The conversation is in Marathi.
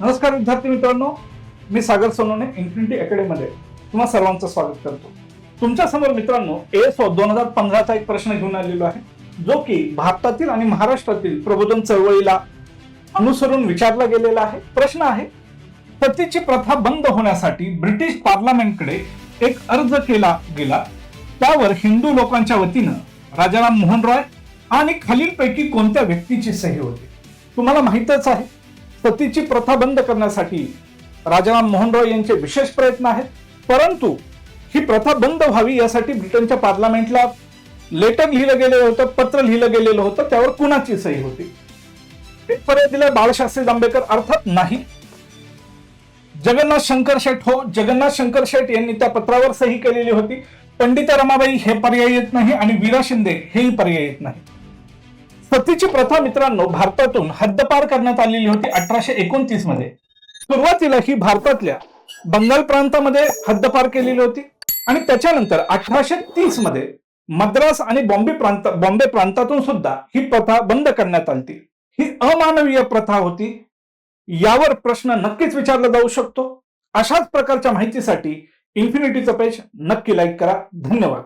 नमस्कार विद्यार्थी मित्रांनो. मी सागर सोनवणे इन्फिनिटी अकॅडमीमध्ये तुम्हा सर्वांचं स्वागत करतो. तुमच्यासमोर मित्रांनो एस दोन हजार पंधराचा एक प्रश्न घेऊन आलेलो आहे. जो की भारतातील आणि महाराष्ट्रातील प्रबोधन चळवळीला अनुसरून विचारला गेलेला आहे. प्रश्न आहे पतीची प्रथा बंद होण्यासाठी ब्रिटिश पार्लमेंटकडे एक अर्ज केला गेला. त्यावर हिंदू लोकांच्या वतीनं राजाराम मोहन रॉय आणि खालीलपैकी कोणत्या व्यक्तीची सही होती? तुम्हाला माहीतच आहे सतीची प्रथा बंद करण्यासाठी राजाराम मोहन रॉय यांचे विशेष प्रयत्न आहेत. परंतु ही प्रथा बंद व्हावी यासाठी ब्रिटनच्या पार्लमेंटला लेटर लिहिलं गेलेलं होतं पत्र लिहिलं गेलेलं होतं त्यावर कुणाची सही होती? पर्याय दिला बाळशास्त्री जांभेकर अर्थात नाही. जगन्नाथ शंकर शेठ हो जगन्नाथ शंकर शेठ यांनी त्या पत्रावर सही केलेली होती. पंडिता रमाबाई हे पर्याय येत नाही आणि वीरा शिंदे हेही पर्याय येत नाही. सतीची प्रथा मित्रांनो भारतातून हद्दपार करण्यात आलेली होती अठराशे एकोणतीसमध्ये. सुरुवातीला ही भारतातल्या बंगाल प्रांतामध्ये हद्दपार केलेली होती आणि त्याच्यानंतर अठराशे तीसमध्ये मद्रास आणि बॉम्बे प्रांत बॉम्बे प्रांतातून सुद्धा ही प्रथा बंद करण्यात आली ही अमानवीय प्रथा होती. यावर प्रश्न नक्कीच विचारला जाऊ शकतो. अशाच प्रकारच्या माहितीसाठी इन्फिनिटीचं पेज नक्की लाईक करा. धन्यवाद.